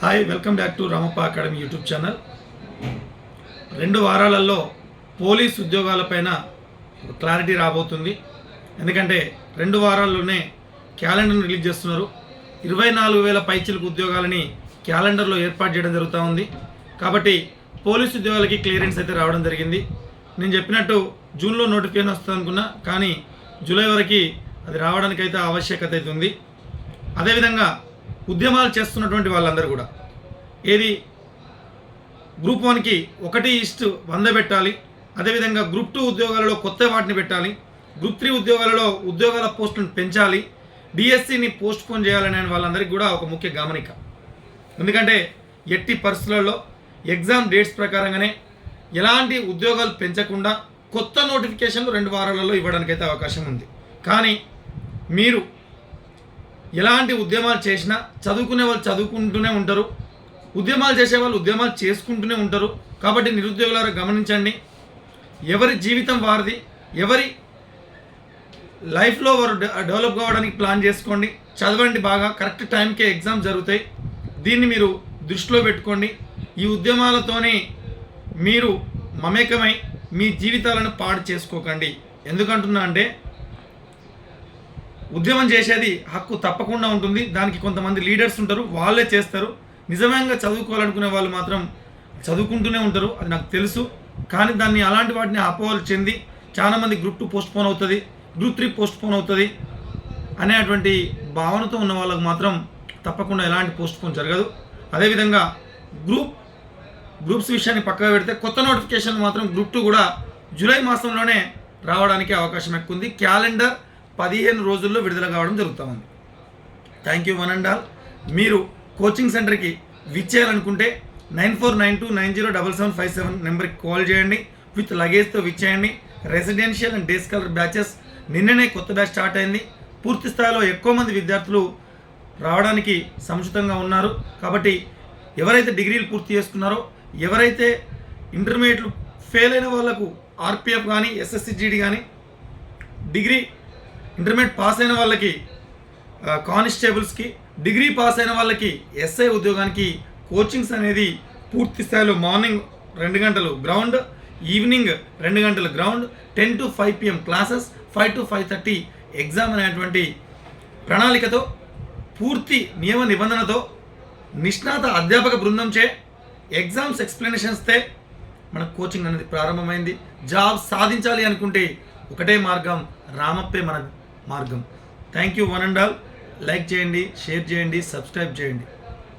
Hi welcome back to Ramappa academy YouTube channel. రెండు వారాలలో police ఉద్యోగాలపైన clarity రాబోతుంది. ఎందుకంటే రెండు వారాల్లోనే క్యాలెండర్ను రిలీజ్ చేస్తున్నారు. ఇరవై నాలుగు వేల పైచిలకు ఉద్యోగాలని క్యాలెండర్లో ఏర్పాటు చేయడం జరుగుతూ ఉంది. కాబట్టి పోలీస్ ఉద్యోగాలకి క్లియరెన్స్ అయితే రావడం జరిగింది. నేను చెప్పినట్టు జూన్లో నోటిఫికేషన్ వస్తుంది అనుకున్నా కానీ జూలై వరకు అది రావడానికి అయితే ఆవశ్యకత అయితే ఉంది. అదేవిధంగా ఉద్యమాలు చేస్తున్నటువంటి వాళ్ళందరూ కూడా. ఏది గ్రూప్ వన్కి ఒకటి ఇస్ట్ వంద పెట్టాలి అదేవిధంగా గ్రూప్ టూ ఉద్యోగాలలో కొత్త వాటిని పెట్టాలి గ్రూప్ త్రీ ఉద్యోగాలలో ఉద్యోగాల పోస్టులను పెంచాలి డిఎస్సిని పోస్ట్ పోన్ చేయాలనే వాళ్ళందరికీ కూడా ఒక ముఖ్య గమనిక. ఎందుకంటే ఎట్టి పరిస్థితులలో ఎగ్జామ్ డేట్స్ ప్రకారంగానే ఎలాంటి ఉద్యోగాలు పెంచకుండా కొత్త నోటిఫికేషన్లు రెండు వారాలలో ఇవ్వడానికైతే అవకాశం ఉంది. కానీ మీరు ఎలాంటి ఉద్యమాలు చేసినా చదువుకునే వాళ్ళు చదువుకుంటూనే ఉంటారు. ఉద్యమాలు చేసే వాళ్ళు ఉద్యమాలు చేసుకుంటూనే ఉంటారు. కాబట్టి నిరుద్యోగులారా గమనించండి. ఎవరి జీవితం వారిది. ఎవరి లైఫ్లో వారు డెవలప్ కావడానికి ప్లాన్ చేసుకోండి. చదవండి బాగా. కరెక్ట్ టైంకే ఎగ్జామ్ జరుగుతాయి. దీన్ని మీరు దృష్టిలో పెట్టుకోండి. ఈ ఉద్యమాలతోనే మీరు మమేకమై మీ జీవితాలను పాడు చేసుకోకండి. ఎందుకంటున్నా అంటే ఉద్యమం చేసేది హక్కు తప్పకుండా ఉంటుంది. దానికి కొంతమంది లీడర్స్ ఉంటారు. వాళ్ళే చేస్తారు. నిజంగా చదువుకోవాలనుకునే వాళ్ళు మాత్రం చదువుకుంటూనే ఉంటారు. అది నాకు తెలుసు. కానీ దాన్ని అలాంటి వాటిని అపోహలు చెంది చాలామంది గ్రూప్ టూ పోస్ట్ పోన్ అవుతుంది. గ్రూప్ త్రీ పోస్ట్ పోన్ అవుతుంది అనేటువంటి భావనతో ఉన్న వాళ్ళకు మాత్రం తప్పకుండా ఎలాంటి పోస్ట్ పోన్ జరగదు. అదేవిధంగా గ్రూప్ గ్రూప్స్ విషయాన్ని పక్కగా పెడితే కొత్త నోటిఫికేషన్ మాత్రం గ్రూప్ టూ కూడా జూలై మాసంలోనే రావడానికి అవకాశం ఎక్కువ ఉంది క్యాలెండర్ పదిహేను రోజుల్లో విడుదల కావడం జరుగుతూ ఉంది thank you one and all మీరు కోచింగ్ సెంటర్కి విచ్చేయాలనుకుంటే nine four nine two nine zero double seven five seven నెంబర్కి కాల్ చేయండి. విత్ లగేజ్తో విచ్చేయండి. Residential and day scholar batches నిన్ననే కొత్త బ్యాచ్ స్టార్ట్ అయింది. పూర్తి స్థాయిలో ఎక్కువ మంది విద్యార్థులు రావడానికి సముచితంగా ఉన్నారు. కాబట్టి ఎవరైతే డిగ్రీలు పూర్తి చేసుకున్నారో ఎవరైతే ఇంటర్మీడియట్లు ఫెయిల్ అయిన వాళ్ళకు ఆర్పిఎఫ్ కానీ ఎస్ఎస్సిజిడి కానీ డిగ్రీ ఇంటర్మీడియట్ పాస్ అయిన వాళ్ళకి కానిస్టేబుల్స్కి డిగ్రీ పాస్ అయిన వాళ్ళకి ఎస్ఐ ఉద్యోగానికి కోచింగ్స్ అనేది పూర్తి స్థాయిలో మార్నింగ్ రెండు గంటలు గ్రౌండ్ ఈవినింగ్ రెండు గంటలు ground ten to five PM classes five to five thirty exam అనేటువంటి ప్రణాళికతో పూర్తి నియమ నిబంధనతో నిష్ణాత అధ్యాపక బృందంచే ఎగ్జామ్స్ ఎక్స్ప్లెనేషన్స్తే మన కోచింగ్ అనేది ప్రారంభమైంది. జాబ్ సాధించాలి అనుకుంటే ఒకటే మార్గం రామప్పే మన మార్గం. Thank you one and all like చేయండి షేర్ చేయండి సబ్స్క్రైబ్ చేయండి.